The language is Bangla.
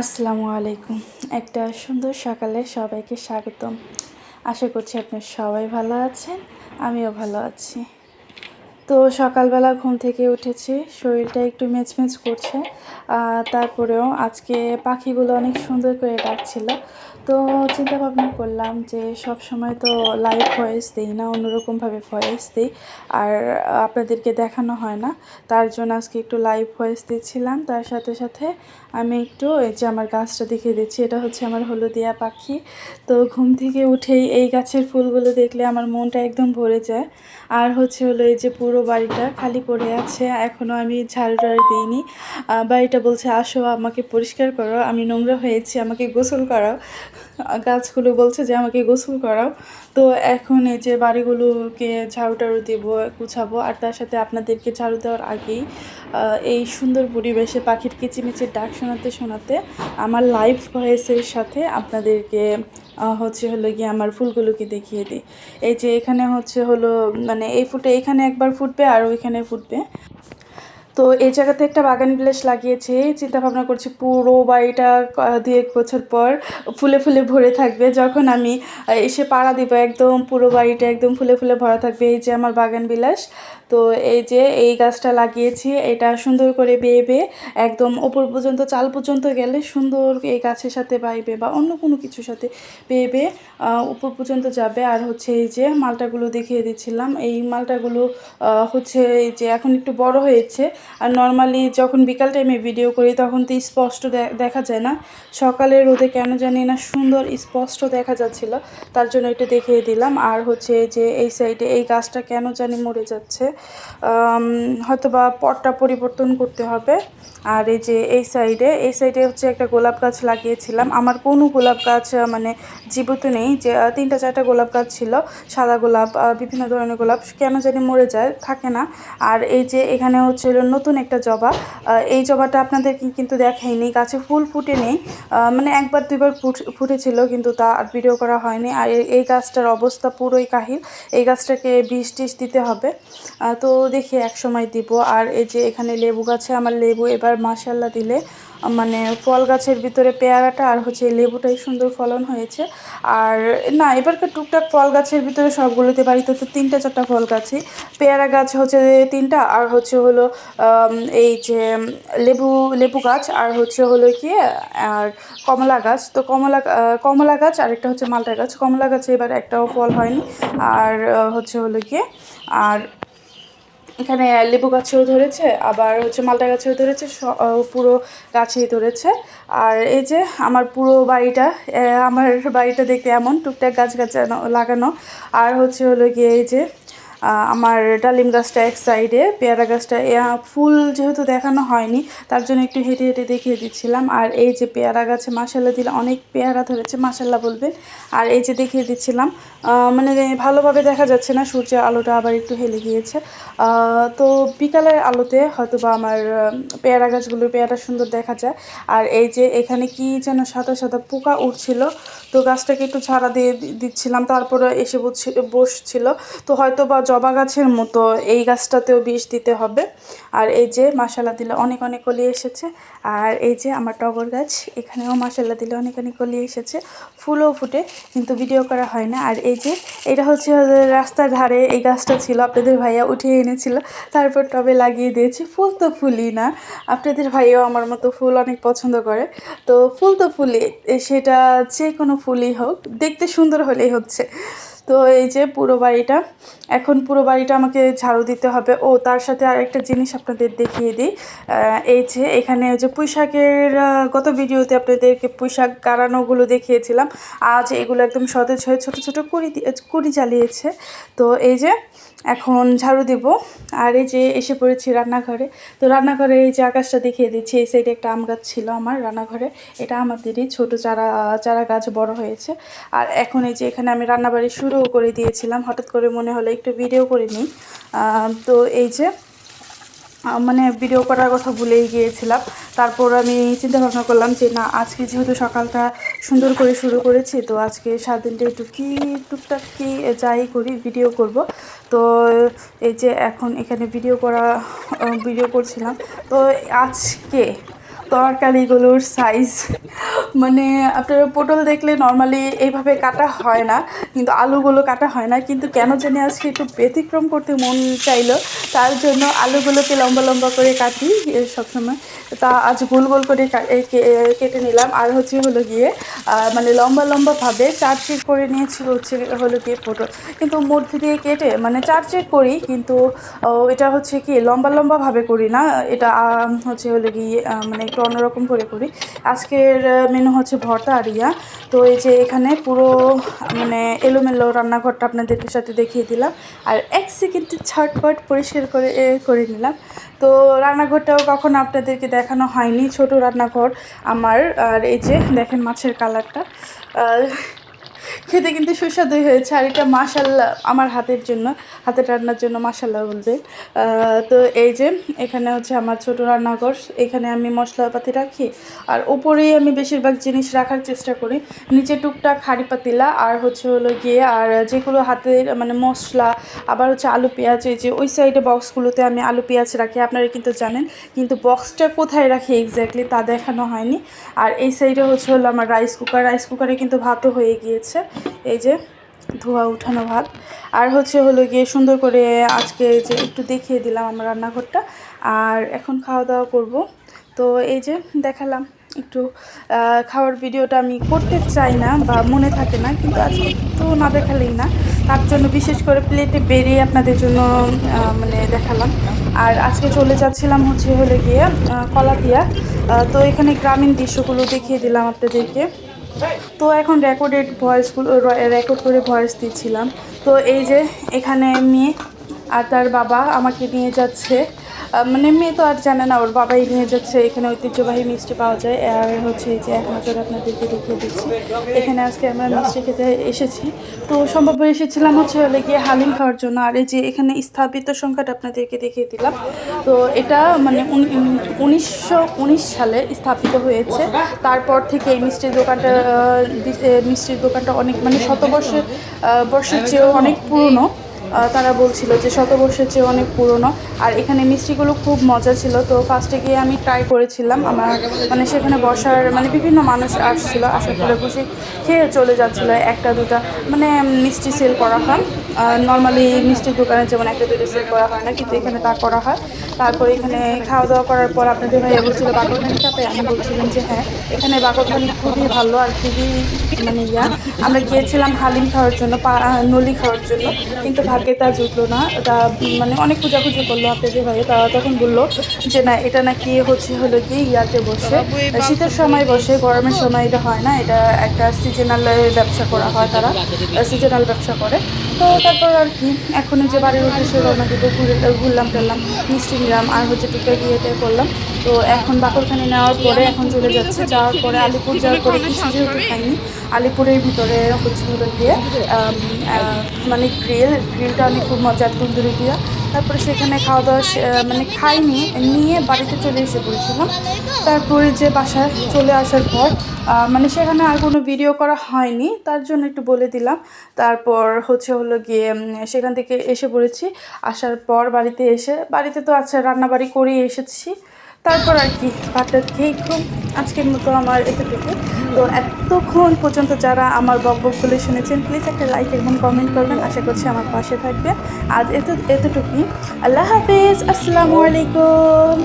আসসালামু আলাইকুম। একটা সুন্দর সকালে সবাইকে স্বাগতম। আশা করছি আপনার সবাই ভালো আছেন, আমিও ভালো আছি। তো সকালবেলা ঘুম থেকে উঠেছি, শরীরটা একটু মেচমেচ করছে তারপরেও আজকে পাখিগুলো অনেক সুন্দর করে ডাকছিল। তো চিন্তা ভাবনা করলাম যে সব সময় তো লাইভ ভয়েস দিই না, অন্যরকমভাবে ভয়েস দিই, আর আপনাদেরকে দেখানো হয় না। তার জন্য আজকে একটু লাইভ ভয়েস দিচ্ছিলাম। তার সাথে সাথে আমি একটু এই যে আমার গাছটা দেখিয়ে দিচ্ছি, এটা হচ্ছে আমার হলুদিয়া পাখি। তো ঘুম থেকে উঠেই এই গাছের ফুলগুলো দেখলে আমার মনটা একদম ভরে যায়। আর হচ্ছে হলো এই যে পুরো বাড়িটা খালি পড়ে আছে এখনও আমি ঝাড়ু টাড়ু দিইনি। বাড়িটা বলছে, আসো, আমাকে পরিষ্কার করো, আমি নোংরা হয়েছি, আমাকে গোসল করাও। গাছগুলো বলছে যে, আমাকে গোসল করাও। তো এখন এই যে বাড়িগুলোকে ঝাড়ু টাড়ু দেবো, গুছাবো, আর তার সাথে আপনাদেরকে ঝাড়ু দেওয়ার আগেই এই সুন্দর পরিবেশে পাখির কিচিমিচির ডাক শোনাতে শোনাতে আমার লাইভ ভয়েসের সাথে আপনাদেরকে হচ্ছে হলো গিয়ে আমার ফুলগুলোকে দেখিয়ে দিই। এই যে এখানে হচ্ছে হলো মানে এই ফুটে এখানে একবার ফুটবে আর ওইখানে ফুটবে। তো এই জায়গাতে একটা বাগান বিলাস লাগিয়েছি চিন্তা ভাবনা করছি পুরো বাড়িটা দু এক বছর পর ফুলে ফুলে ভরে থাকবে। যখন আমি এসে পাড়া দিব, একদম পুরো বাড়িটা একদম ফুলে ফুলে ভরা থাকবে, এই যে আমার বাগান বিলাস। তো এই যে এই গাছটা লাগিয়েছি, এটা সুন্দর করে বেয়ে বেয়ে একদম ওপর পর্যন্ত, চাল পর্যন্ত গেলে সুন্দর এই গাছের সাথে বাইবে বা অন্য কোনো কিছুর সাথে বেয়ে বেয়ে উপর পর্যন্ত যাবে। আর হচ্ছে এই যে মালটাগুলো দেখিয়ে দিচ্ছিলাম, এই মালটাগুলো হচ্ছে এই যে এখন একটু বড় হয়েছে আর নর্মালি যখন বিকাল টাইমে ভিডিও করি, তখন তো স্পষ্ট দেখা যায় না। সকালে রোদে কেন জানি না সুন্দর স্পষ্ট দেখা যাচ্ছিল। তার জন্য এটা দেখিয়ে দিলাম। আর হচ্ছে যে এই সাইডে এই গাছটা কেন জানি মরে যাচ্ছে। হয়তো বা পটটা পরিবর্তন করতে হবে। আর এই যে এই সাইডে এই সাইডে হচ্ছে একটা গোলাপ গাছ লাগিয়েছিলাম। আমার কোনো গোলাপ গাছ মানে জীবিত নেই। যে তিনটা চারটা গোলাপ গাছ ছিল, সাদা গোলাপ বিভিন্ন ধরনের গোলাপ, কেন জানি মরে যায়, থাকে না। আর এই যে এখানে হচ্ছে নতুন একটা জবা। এই জবাটা আপনাদেরকে কিন্তু দেখাইনি, গাছে ফুল ফুটে নেই। মানে একবার দুইবার ফুট- ফুটেছিল কিন্তু তা আর ভিডিও করা হয়নি। আর এই- গাছটার অবস্থা পুরোই কাহিল। এই গাছটাকে বিষ টিষ দিতে হবে। তো দেখি এক সময় দিব। আর এই যে এখানে লেবু গাছে আমার লেবু এবার মাসাল্লা দিলে মানে ফল গাছের ভিতরে পেয়ারাটা আর হচ্ছে লেবুটাই সুন্দর ফলন হয়েছে। আর না এবারকার টুকটাক ফল গাছের ভিতরে সবগুলোতে বাড়িতে তো তিনটা, চারটা ফল গাছই। পেয়ারা গাছ হচ্ছে তিনটা, আর হচ্ছে হলো এই যে লেবু লেবু গাছ, আর হচ্ছে হলো কি, আর কমলা গাছ। তো কমলা কমলা গাছ আর একটা হচ্ছে মালটা গাছ। কমলা গাছে এবার একটাও ফল হয়নি। আর হচ্ছে হলো কি, আর এখানে লেবু গাছেও ধরেছে, আবার হচ্ছে মালটা গাছেও ধরেছে পুরো গাছেই ধরেছে। আর এই যে আমার পুরো বাড়িটা আমার বাড়িটা দেখতে এমন, টুকটাক গাছ গাছ লাগানো। আর হচ্ছে হলো গিয়ে এই যে আমার ডালিম গাছটা এক সাইডে পেয়ারা গাছটা ফুল যেহেতু দেখানো হয়নি, তার জন্য একটু হেঁটে হেঁটে দেখিয়ে দিচ্ছিলাম। আর এই যে পেয়ারা গাছে মাসাল্লা দিলে অনেক পেয়ারা ধরেছে মাসাল্লা বলবেন। আর এই যে দেখিয়ে দিচ্ছিলাম মানে ভালোভাবে দেখা যাচ্ছে না, সূর্যের আলোটা আবার একটু হেলে গিয়েছে। তো বিকালের আলোতে হয়তো বা আমার পেয়ারা গাছগুলো পেয়ারা সুন্দর দেখা যায়। আর এই যে এখানে কি যেন সাদা সাদা পোকা উঠছিল, তো গাছটাকে একটু ছাড়া দিয়ে দিচ্ছিলাম, তারপরে এসে বসছি- বসছিল। তো হয়তো বা জবা গাছের মতো এই গাছটাতেও বিষ দিতে হবে। আর এই যে মাসালা দিলে অনেক অনেক কলি এসেছে। আর এই যে আমার টগর গাছ, এখানেও মাসালা দিলে অনেক অনেক কলি এসেছে। ফুলও ফুটে, কিন্তু ভিডিও করা হয় না। আর এই যে, এটা হচ্ছে রাস্তার ধারে এই গাছটা ছিল, আপনাদের ভাইয়া উঠিয়ে এনেছিল। তারপর টবে লাগিয়ে দিয়েছি। ফুল তো ফুলই না। আপনাদের ভাইয়াও আমার মতো ফুল অনেক পছন্দ করে। তো ফুল তো ফুলই এ সেটা যে কোনো ফুলই হোক, দেখতে সুন্দর হলেই হচ্ছে। তো এই যে পুরো বাড়িটা, এখন পুরো বাড়িটা আমাকে ঝাড়ু দিতে হবে। ও, তার সাথে আর একটা জিনিস আপনাদের দেখিয়ে দিই। এই যে এখানে যে পুঁইশাকের গত ভিডিওতে আপনাদেরকে পুঁইশাক গাড়ানোগুলো দেখিয়েছিলাম। আজ এগুলো একদম সতেজ হয়ে ছোটো ছোটো কুড়ি কুড়ি জ্বালিয়েছে। তো এই যে এখন ঝাড়ু দেব। আর এই যে এসে পড়েছি রান্নাঘরে। তো রান্নাঘরে এই যে আকাশটা দেখিয়ে দিচ্ছি, এই সাইডে একটা আম গাছ ছিল আমার রান্নাঘরে। এটা আমাদেরই ছোট চারা চারা গাছ বড় হয়েছে। আর এখন এই যে এখানে আমি রান্নাবাড়ি শুরুও করে দিয়েছিলাম। হঠাৎ করে মনে হলো একটু ভিডিও করে নিই। তো এই যে মানে ভিডিও করার কথা ভুলেই গিয়েছিলাম। তারপর আমি চিন্তা ভাবনা করলাম যে, না, আজকে যেহেতু সকালটা সুন্দর করে শুরু করেছি, তো আজকে সাত দিনটা একটু কী, টুকটাক কি যাই করি ভিডিও করব। তো এই যে এখন এখানে ভিডিও করা ভিডিও করছিলাম। তো আজকে তরকারিগুলোর সাইজ মানে আপনারা পটল দেখলে নর্মালি এইভাবে কাটা হয় না, কিন্তু আলুগুলো কাটা হয় না। কিন্তু কেন জানি আজকে একটু ব্যতিক্রম করতে মন চাইলো, তার জন্য আলুগুলোকে লম্বা লম্বা করে কাটি সবসময়। তা আজ গোল গোল করে কেটে নিলাম। আর হচ্ছে হলো গিয়ে মানে লম্বা লম্বাভাবে চার করে নিয়েছিল হচ্ছে হলো গিয়ে পটল। কিন্তু মধ্যে দিয়ে কেটে মানে চার করি, কিন্তু এটা হচ্ছে কি লম্বা লম্বাভাবে করি না। এটা হচ্ছে হলো গিয়ে মানে একটু অন্যরকম করে করি। আজকের মেনু হচ্ছে ভর্তা আর ইয়া। তো এই যে এখানে পুরো মানে এলোমেলো রান্নাঘরটা আপনাদের সাথে দেখিয়ে দিলাম। আর এক সেকেন্ডে ছটপট পরিষ্কার করে করে নিলাম। তো রান্নাঘরটাও কখনো আপনাদেরকে দেখানো হয়নি, ছোট রান্নাঘর আমার। আর এই যে দেখেন মাছের কালারটা খেতে কিন্তু সুস্বাদুই হয়েছে, আর এটা মাসাল্লাহ আমার হাতের জন্য, হাতের রান্নার জন্য মাসাল্লাহ বলবে। তো এই যে, এখানে হচ্ছে আমার ছোট রান্নাঘর, এখানে আমি মশলাপাতি রাখি, আর ওপরেই আমি বেশিরভাগ জিনিস রাখার চেষ্টা করি। নিচে টুকটাক হাঁড়ি পাতিলা, আর হচ্ছে হলো গিয়ে, আর যেগুলো হাতের মানে মশলা, আবার হচ্ছে আলু পেঁয়াজ, এই যে ওই সাইডে বক্সগুলোতে আমি আলু পেঁয়াজ রাখি, আপনারা কিন্তু জানেন, কিন্তু বক্সটা কোথায় রাখি এক্স্যাক্টলি তা দেখানো হয়নি। আর এই সাইডে হচ্ছে হলো আমার রাইস কুকার রাইস কুকারে কিন্তু ভাতও হয়ে গিয়েছে। এই যে ধোয়া উঠানো ভাত। আর হচ্ছে হলো গিয়ে সুন্দর করে আজকে যে একটু দেখিয়ে দিলাম আমার রান্নাঘরটা আর এখন খাওয়া দাওয়া করব। তো এই যে দেখালাম একটু খাওয়ার ভিডিওটা আমি করতে চাই না বা মনে থাকে না কিন্তু আজকে একটু না দেখালেই না। তার জন্য বিশেষ করে প্লেটে বেরিয়ে আপনাদের জন্য মানে দেখালাম। আর আজকে চলে যাচ্ছিলাম হচ্ছে হলে গিয়ে আহ, কলাপিয়া। তো এখানে গ্রামীণ দৃশ্যগুলো দেখিয়ে দিলাম আপনাদেরকে। তো এখন রেকর্ডেড ভয়েসগুলো রেকর্ড করে ভয়েস দিচ্ছিলাম। তো এই যে এখানে মেয়ে আর তার বাবা আমাকে নিয়ে যাচ্ছে। মানে মেয়ে তো আর জানে না, ওর বাবাই নিয়ে যাচ্ছে। এখানে ঐতিহ্যবাহী মিষ্টি পাওয়া যায়। আর হচ্ছে এই যে এক নজর আপনাদেরকে দেখিয়ে দিচ্ছি। এখানে আজকে আমরা মিষ্টি খেতে এসেছি। তো সম্ভব এসেছিলাম হচ্ছে হলে গিয়ে হালিম খাওয়ার জন্য। আর এই যে এখানে স্থাপিত সংখ্যাটা আপনাদেরকে দেখিয়ে দিলাম। তো এটা মানে উনিশশো উনিশ সালে স্থাপিত হয়েছে। তারপর থেকে এই মিষ্টির দোকানটা মিষ্টির দোকানটা অনেক মানে শতবর্ষের বর্ষের চেয়েও অনেক পুরনো। তারা বলছিল যে শতবর্ষের চেয়ে অনেক পুরনো। আর এখানে মিষ্টিগুলো খুব মজা ছিল। তো ফার্স্টে গিয়ে আমি ট্রাই করেছিলাম। আমার মানে সেখানে বসার মানে বিভিন্ন মানুষ আসছিল, আসার পরে খুশি খেয়ে চলে যাচ্ছিল একটা দুটা। মানে মিষ্টি সেল করা হয়। নর্মালি মিষ্টির দোকানে যেমন একটা দুটো সেল করা হয় না, কিন্তু এখানে তা করা হয়। তারপরে এখানে খাওয়া দাওয়া করার পর আপনাদের ভাইয়া বলছিল বাকরখানি খাবে আমি বলছিলাম যে হ্যাঁ এখানে বাকরখানি খুবই ভালো আর খুবই মানে ইয়া। আমরা গিয়েছিলাম হালিম খাওয়ার জন্য নলি খাওয়ার জন্য, কিন্তু ভাগ্যে তা জুটলো না। তা মানে অনেক খোঁজাখুঁজি করল আপনাদের ভাইয়া। তারা তখন বলল যে না, এটা নাকি হচ্ছে, হলো কি ইয়াতে বসে। শীতের সময় বসে, গরমের সময় এটা হয় না, এটা একটা সিজনাল ব্যবসা করা হয় তারা সিজনাল ব্যবসা করে। তো তারপর আর কি এখন যে বাড়ির উদ্দেশ্যে রওনা দিব, ঘুরে ঘুরলাম টরলাম, মিষ্টি নিলাম, আর হচ্ছে টুকটাক ইয়েতে করলাম। তো এখন বাকরখানি নেওয়ার পরে এখন চলে যাচ্ছে, যাওয়ার পরে আলিপুর যাওয়ার পরে যেহেতু খাইনি, আলিপুরের ভিতরে হচ্ছে দিয়ে গিয়ে মানে গ্রিল, গ্রিলটা আমি খুব মজার তন্দুরি দিয়া তারপরে সেখানে খাওয়া দাওয়া মানে খাইনি, নিয়ে বাড়িতে চলে এসে পড়েছিলাম তারপরে যে বাসায় চলে আসার পর মানে সেখানে আর কোনো ভিডিও করা হয়নি, তার জন্য একটু বলে দিলাম। তারপর হচ্ছে হলো গিয়ে সেখান থেকে এসে পড়েছি। আসার পর বাড়িতে এসে, বাড়িতে তো আচ্ছা রান্নাবাড়ি করেই এসেছি। তারপর আর কি, ভাতটা খেয়ে খুব আজকের মতো আমার এতটুকু। তো এতক্ষণ পর্যন্ত যারা আমার বকবকগুলো শুনেছেন প্লিজ একটা লাইক এবং কমেন্ট করবেন। আশা করছি আমার পাশে থাকবে আজ এত এতটুকুই। আল্লাহ হাফিজ। আসসালামু আলাইকুম।